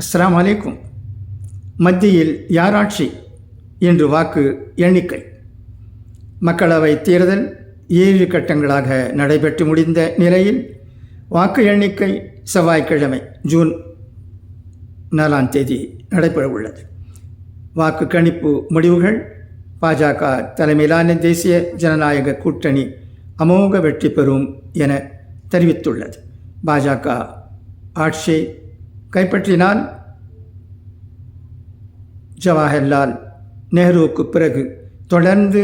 அஸ்லாம் அலைக்கும் மத்தியில் யாராட்சி என்று வாக்கு எண்ணிக்கை. மக்களவை தேர்தல் ஏழு கட்டங்களாக நடைபெற்று முடிந்த நிலையில் வாக்கு எண்ணிக்கை செவ்வாய்க்கிழமை ஜூன் நாலாம் தேதி நடைபெற உள்ளது. வாக்கு கணிப்பு முடிவுகள் பாஜக தலைமையிலான தேசிய ஜனநாயக கூட்டணி அமோக வெற்றி பெறும் என தெரிவித்துள்ளது. பாஜக ஆட்சியை கைப்பற்றினால் ஜவஹர்லால் நேருவுக்கு பிறகு தொடர்ந்து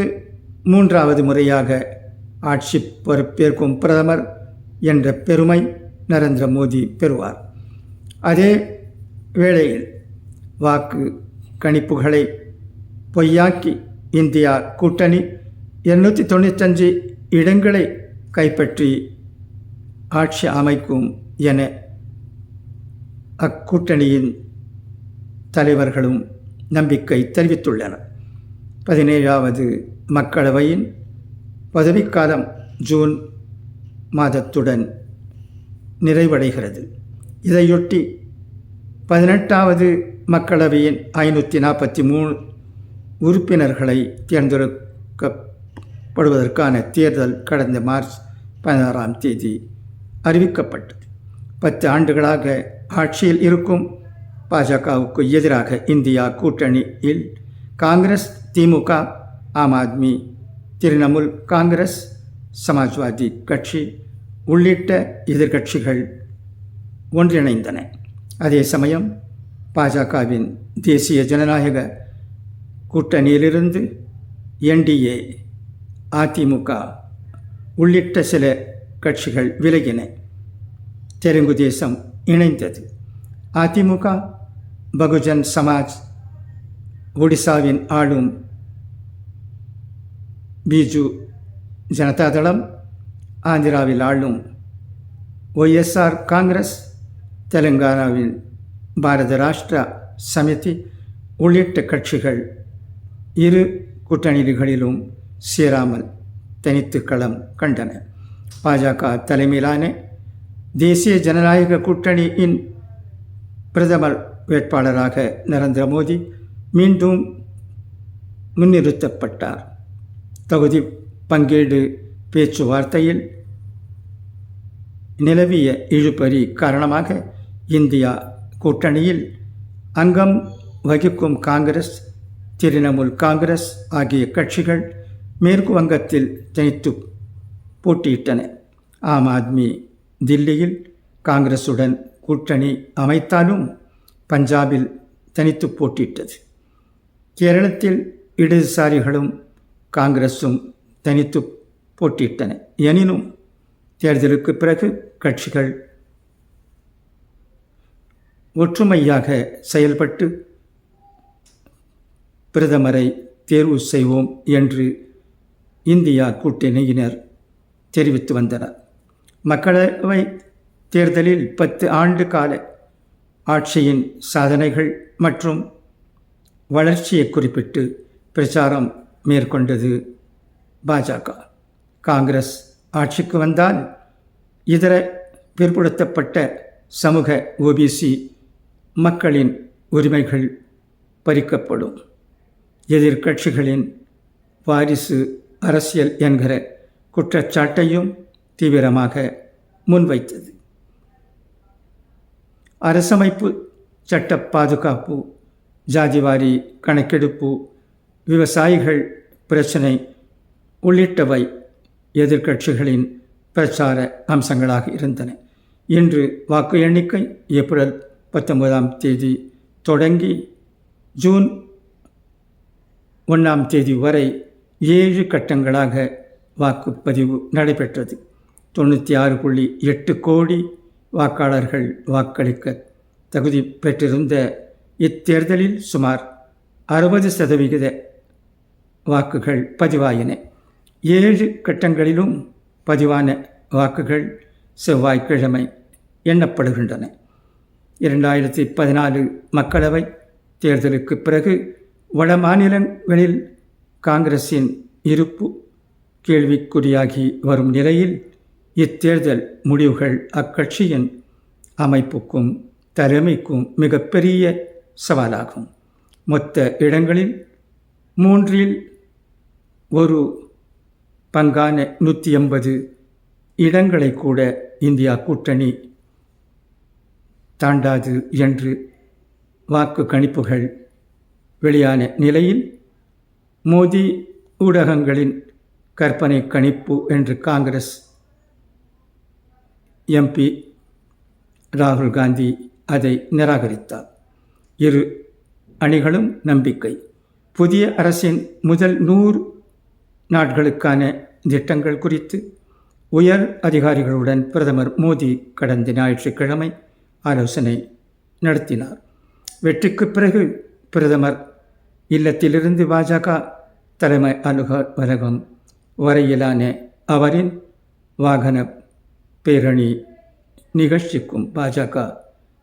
மூன்றாவது முறையாக ஆட்சி பொறுப்பேற்கும் பிரதமர் என்ற பெருமை நரேந்திர மோடி பெறுவார். அதே வேளையில் வாக்கு கணிப்புகளை பொய்யாக்கி இந்தியா கூட்டணி இருநூற்றி தொண்ணூத்தஞ்சு இடங்களை கைப்பற்றி ஆட்சி அமைக்கும் என அக்கூட்டணியின் தலைவர்களும் நம்பிக்கை தெரிவித்துள்ளனர். பதினேழாவது மக்களவையின் பதவிக்காலம் ஜூன் மாதத்துடன் நிறைவடைகிறது. இதையொட்டி பதினெட்டாவது மக்களவையின் ஐநூற்றி நாற்பத்தி மூணு உறுப்பினர்களை தேர்ந்தெடுக்கப்படுவதற்கான தேர்தல் கடந்த மார்ச் பதினாறாம் தேதி அறிவிக்கப்பட்டது. பத்து ஆண்டுகளாக ஆட்சியில் இருக்கும் பாஜகவுக்கு எதிராக இந்தியா கூட்டணியில் காங்கிரஸ் திமுக ஆம் ஆத்மி திரிணாமுல் காங்கிரஸ் சமாஜ்வாதி கட்சி உள்ளிட்ட எதிர்கட்சிகள் ஒன்றிணைந்தன. அதே சமயம் பாஜகவின் தேசிய ஜனநாயக கூட்டணியிலிருந்து என்டிஏ அதிமுக உள்ளிட்ட சில கட்சிகள் விலகின. தெலுங்கு தேசம் இணைந்தது. அதிமுக பகுஜன் சமாஜ் ஒடிசாவின் ஆளும் பிஜு ஜனதாதளம் ஆந்திராவில் ஆளும் ஒய்எஸ்ஆர் காங்கிரஸ் தெலுங்கானாவில் பாரத ராஷ்டிரா சமிதி உள்ளிட்ட கட்சிகள் இரு கூட்டணிகளிலும் சேராமல் தனித்து களம் கண்டன. பாஜக தலைமையிலான தேசிய ஜனநாயக கூட்டணியின் பிரதமர் வேட்பாளராக நரேந்திர மோடி மீண்டும் முன்னிறுத்தப்பட்டார். தகுதி பங்கீடு பேச்சுவார்த்தையில் நிலவிய இழுபறி காரணமாக இந்தியா கூட்டணியில் அங்கம் வகிக்கும் காங்கிரஸ் திரிணாமுல் காங்கிரஸ் ஆகிய கட்சிகள் மேற்கு வங்கத்தில் தனித்து போட்டியிட்டன. ஆம் ஆத்மி தில்லியில் காங்கிரசுடன் கூட்டணி அமைத்தாலும் பஞ்சாபில் தனித்து போட்டியிட்டது. கேரளத்தில் இடதுசாரிகளும் காங்கிரஸும் தனித்து போட்டியிட்டன. எனினும் தேர்தலுக்கு பிறகு கட்சிகள் ஒற்றுமையாக செயல்பட்டு பிரதமரை தேர்வு செய்வோம் என்று இந்தியா கூட்டணியினர் தெரிவித்து வந்தனர். மக்களவை தேர்தலில் பத்து ஆண்டு கால ஆட்சியின் சாதனைகள் மற்றும் வளர்ச்சியை குறிப்பிட்டு பிரச்சாரம் மேற்கொண்டது பாஜக. காங்கிரஸ் ஆட்சிக்கு வந்தால் இதர பிற்படுத்தப்பட்ட சமூக ஓபிசி மக்களின் உரிமைகள் பறிக்கப்படும். எதிர்க்கட்சிகளின் வாரிசு அரசியல் என்கிற குற்றச்சாட்டையும் தீவிரமாக முன்வைத்தது. அரசமைப்பு சட்ட பாதுகாப்பு ஜாதிவாரி கணக்கெடுப்பு விவசாயிகள் பிரச்சனை உள்ளிட்டவை எதிர்க்கட்சிகளின் பிரச்சார அம்சங்களாக இருந்தன. இன்று வாக்கு எண்ணிக்கை ஏப்ரல் பத்தொன்பதாம் தேதி தொடங்கி ஜூன் ஒன்றாம் தேதி வரை ஏழு கட்டங்களாக வாக்குப்பதிவு நடைபெற்றது. தொண்ணூற்றி ஆறு புள்ளி எட்டு கோடி வாக்காளர்கள் வாக்களிக்க தகுதி பெற்றிருந்த இத்தேர்தலில் சுமார் அறுபது சதவிகித வாக்குகள் பதிவாயின. ஏழு கட்டங்களிலும் பதிவான வாக்குகள் செவ்வாய்க்கிழமை எண்ணப்படுகின்றன. இரண்டாயிரத்தி பதினாலு மக்களவை தேர்தலுக்கு பிறகு வட மாநிலங்களில் காங்கிரஸின் இருப்பு கேள்விக்குறியாகி வரும் நிலையில் இத்தேர்தல் முடிவுகள் அக்கட்சியின் அமைப்புக்கும் தலைமைக்கும் மிகப்பெரிய சவாலாகும். மொத்த இடங்களில் மூன்றில் ஒரு பங்கான நூற்றி எண்பது இடங்களை கூட இந்தியா கூட்டணி தாண்டாது என்று வாக்கு கணிப்புகள் வெளியான நிலையில் மோடி ஊடகங்களின் கற்பனை கணிப்பு என்று காங்கிரஸ் எம்பி ராகுல் காந்தி அதை நிராகரித்தார். இரு அணிகளும் நம்பிக்கை. புதிய அரசின் முதல் நூறு நாட்களுக்கான திட்டங்கள் குறித்து உயர் அதிகாரிகளுடன் பிரதமர் மோடி கடந்த ஞாயிற்றுக்கிழமை ஆலோசனை நடத்தினார். வெற்றிக்கு பிறகு பிரதமர் இல்லத்திலிருந்து பாஜக தலைமை அலுவலகம் வரையிலான அவரின் வாகன பேரணி நிகழ்ச்சிக்கும் பாஜக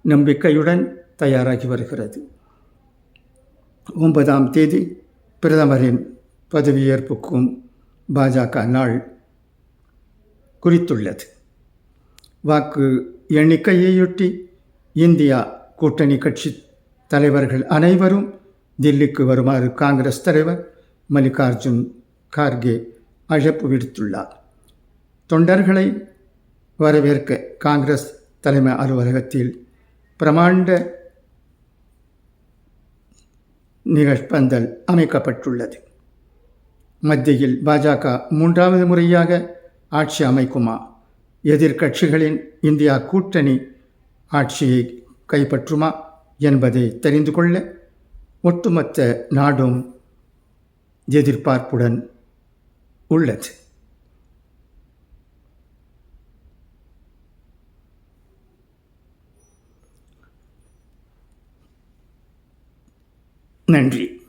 நம்பிக்கையுடன் தயாராகி வருகிறது. ஒன்பதாம் தேதி பிரதமரின் பதவியேற்புக்கும் பாஜக நாள் குறித்துள்ளது. வாக்கு எண்ணிக்கையையொட்டி இந்தியா கூட்டணி கட்சி தலைவர்கள் அனைவரும் தில்லிக்கு வருமாறு காங்கிரஸ் தலைவர் மல்லிகார்ஜுன் கார்கே அழைப்பு விடுத்துள்ளார். தொண்டர்களை வரவேற்க காங்கிரஸ் தலைமை அலுவலகத்தில் பிரமாண்ட நிகழ்பந்தல் அமைக்கப்பட்டுள்ளது. மத்தியில் பாஜக மூன்றாவது முறையாக ஆட்சி அமைக்குமா? எதிர்க்கட்சிகளின் இந்தியா கூட்டணி ஆட்சியை கைப்பற்றுமா என்பதை தெரிந்து கொள்ள ஒட்டுமொத்த நாடும் எதிர்பார்ப்புடன் உள்ளது. நன்றி.